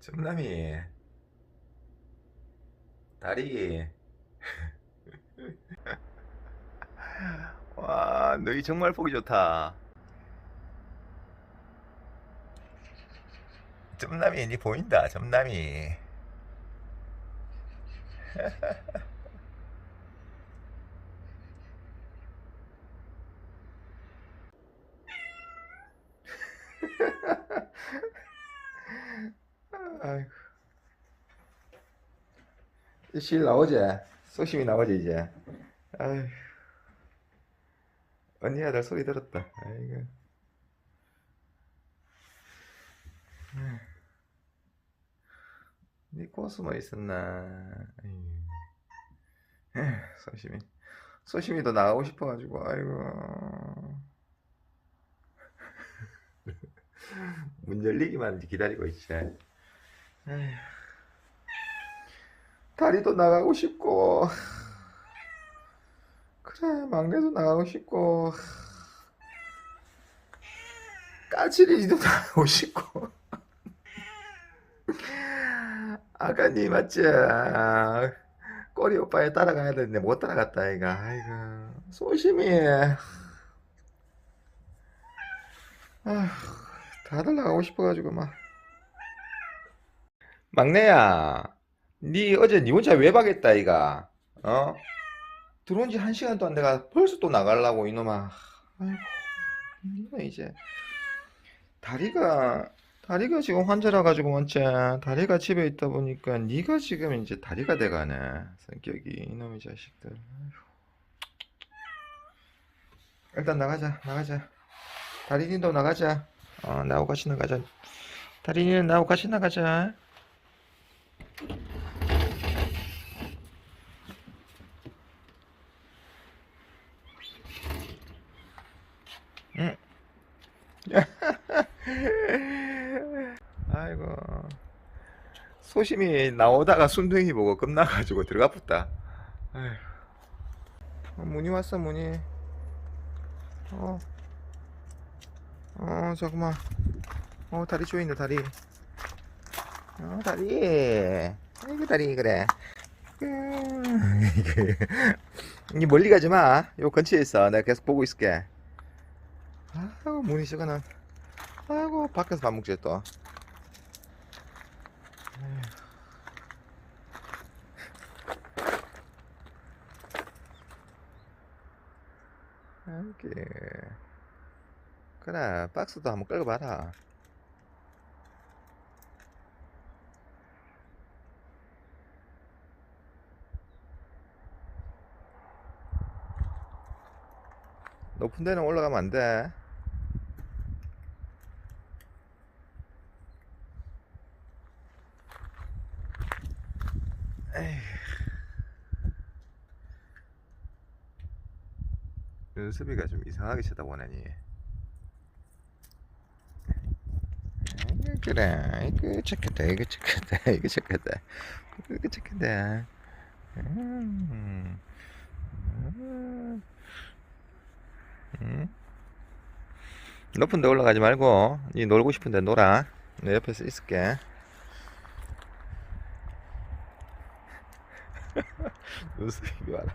점남이 다리. 와 너희 정말 보기 좋다. 점남이 니 보인다 점남이 아이고 실 나오지? 소심이 나오지 이제. 아휴. 언니 아들 소리 들었다. 아이고. 니 코스모 있었나? 아이고. 에휴, 소심이 소심이도 나가고 싶어가지고 아이고. 문 열리기만 기다리고 있지. 에휴. 다리도 나가고 싶고 그래 막내도 나가고 싶고 까칠이도 나가고 싶고. 아가님 맞지? 꼬리 오빠에 따라가야 되는데 못 따라갔다 아이가. 아이고 소심히. 아휴 다들 나가고 싶어가지고 막. 막내야 니 어제 니 혼자 외박했다 이가? 어? 들어온 지 한 시간도 안 돼가 벌써 또 나가려고 이놈아. 아이고 이제. 다리가 다리가 지금 환자라 가지고 원체 다리가 집에 있다 보니까 니가 지금 이제 다리가 돼가네 성격이 이놈의 자식들. 아이고. 일단 나가자 나가자. 다리님도 나가자. 어 나하고 같이 나가자. 다리님 나하고 같이 나가자 응. 아이고 소심이 나오다가 순둥이 보고 겁나가지고 들어가 붙다. 어, 문이 왔어 문이. 어, 어 잠깐만. 어 다리 조인다 다리. 어 다리. 아이고 다리 그래. 음, 이 멀리 가지 마 요 근처에 있어. 내가 계속 보고 있을게. 아이고 문이 시간은 아이고 밖에서 밥 먹지 또 이렇게 그래 박스도 한번 끌고 봐라 높은 데는 올라가면 안 돼. 에휴. 연습이가 좀 이상하게 쳐다보네니. 아이고, 그래, 이거 착하다, 이거 착하다, 이거 착하다, 이거 착하다. 음, 음, 음. 높은 데 올라가지 말고, 이 놀고 싶은 데 놀아. 내 옆에서 있을게. 연습이 와라.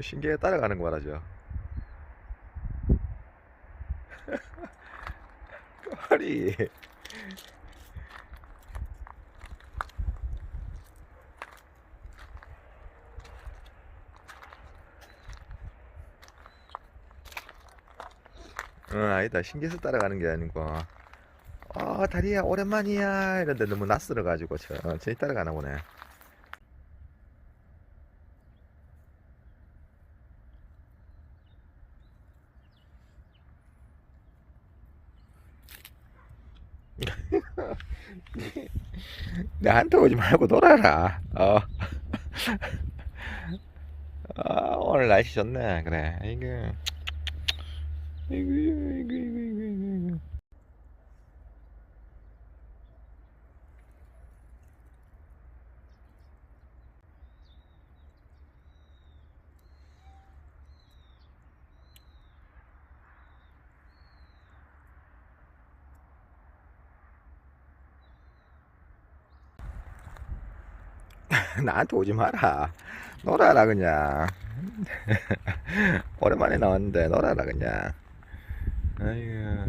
신기해 따라가는 거 말하죠. 허리. 응, 아니다. 신기해서 따라가는 게 아니고. 어, 다리야, 오랜만이야. 이런데 너무 낯설어가지고, 천천히 따라가나 보네. 나한테 오지 말고 놀아라. 어. 아, 오늘 날씨 좋네. 그래. 이거. 이거, 이거, 이거, 이거, 이거, 나한테 오지 마라. 놀아라, 그냥. 오랜만에 나왔는데, 놀아라, 그냥. 아이고.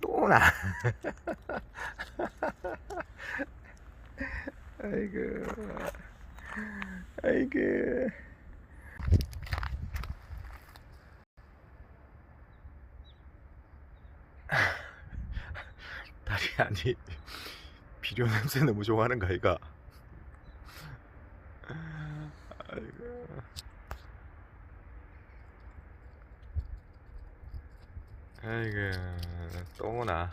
또 나. 아이고. 아이고. 다리 아니 비료 냄새 너무 좋아하는 거 아이가? 아이고. 아이고 또 오나?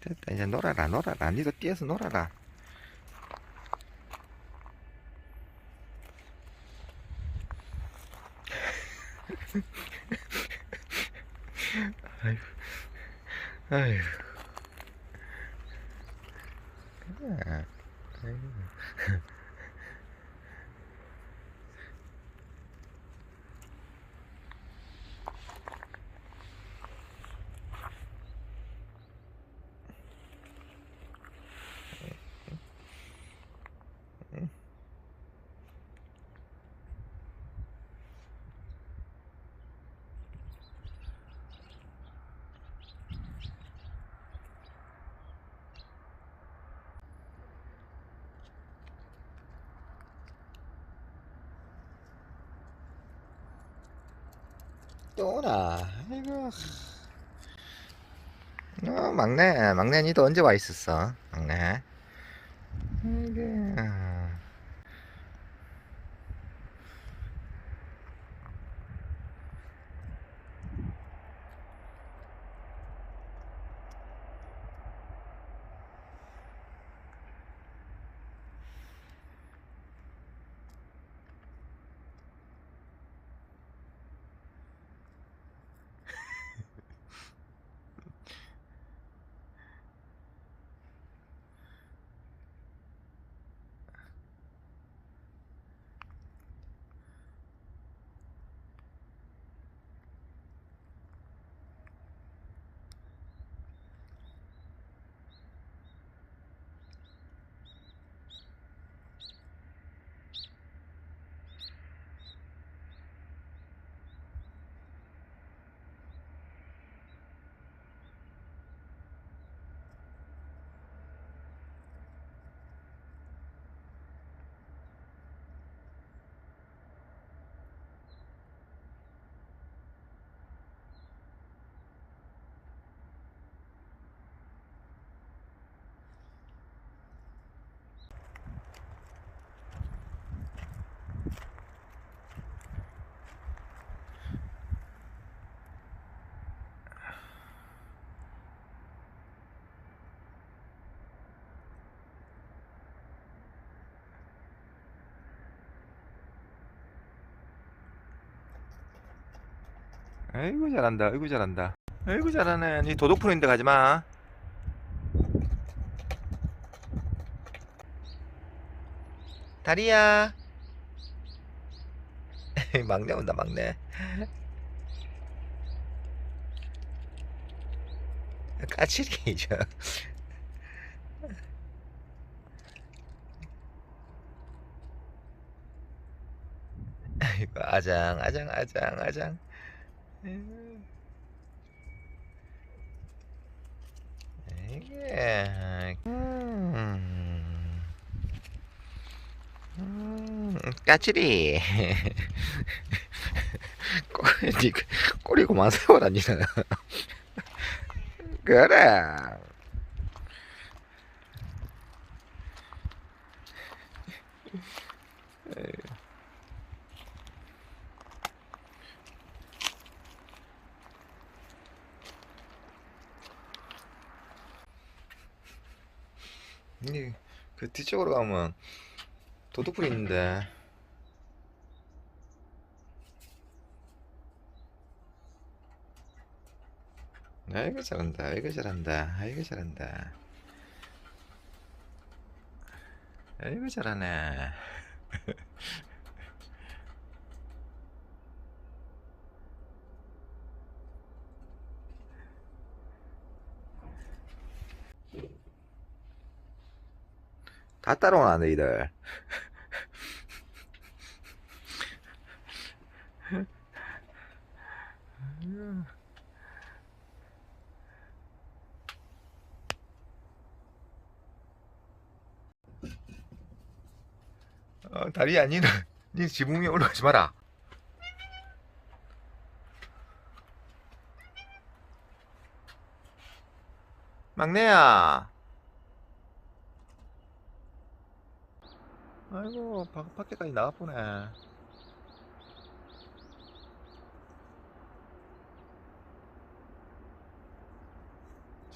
됐다 이제 놀아라 놀아라. 니도 뛰어서 놀아라. 아이고. 아이고 또 오나 아이고 어 막내 막내 니도 언제 와 있었어? 막내 아이고 아이고 잘한다. 아이고 잘한다. 아이고 잘하네. 니 도둑 푸는데 가지마. 다리야. 막내 온다 막내. 까칠이죠 아이고 아장 아장 아장 아장 아이고. 이게 음, 음, 까칠이 꼬리 꼬리 고만 세워라 니는 그 래 이, 그 뒤쪽으로 가면 도둑불 있는데. 아이고 잘한다. 아이고 잘한다. 아이고 잘한다. 아이고 잘하네 다 따라오나 너희들? 어, 다리야 니는 니 지붕 위에 올라가지 마라. 막내야 아이고 바, 밖에까지 나와보네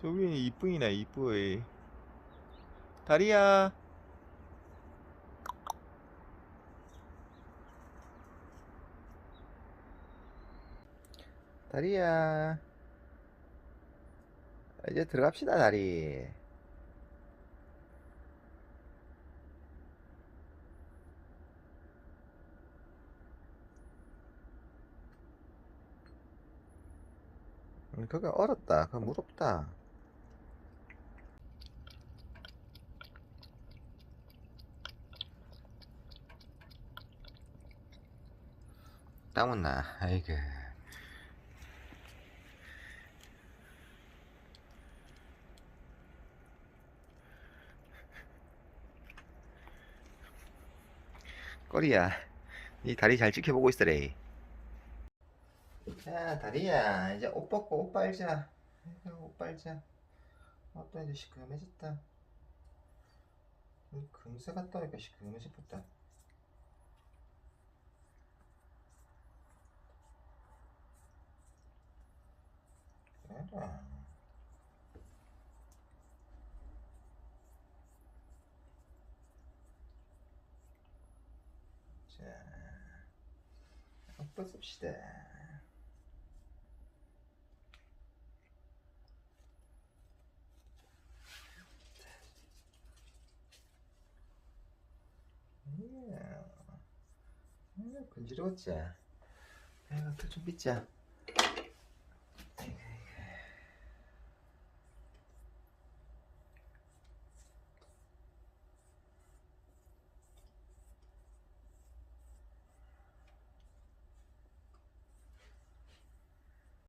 저 위에 이쁘이네 이쁘이. 다리야. 다리야. 이제 들어갑시다 다리 그거 얼었다. 그거 무섭다. 땀은 나. 아이고. 꼬리야 이 다리 잘 지켜보고 있으래 자 다리야 이제 옷 벗고 옷 빨자. 옷 빨자. 어또 이제 시커매졌다. 이 금세 갔다 오니까 시커매졌다. 그래 자, 옷 벗읍시다. 이야, 음, 건지러웠지? 아이고, 털좀 빗자.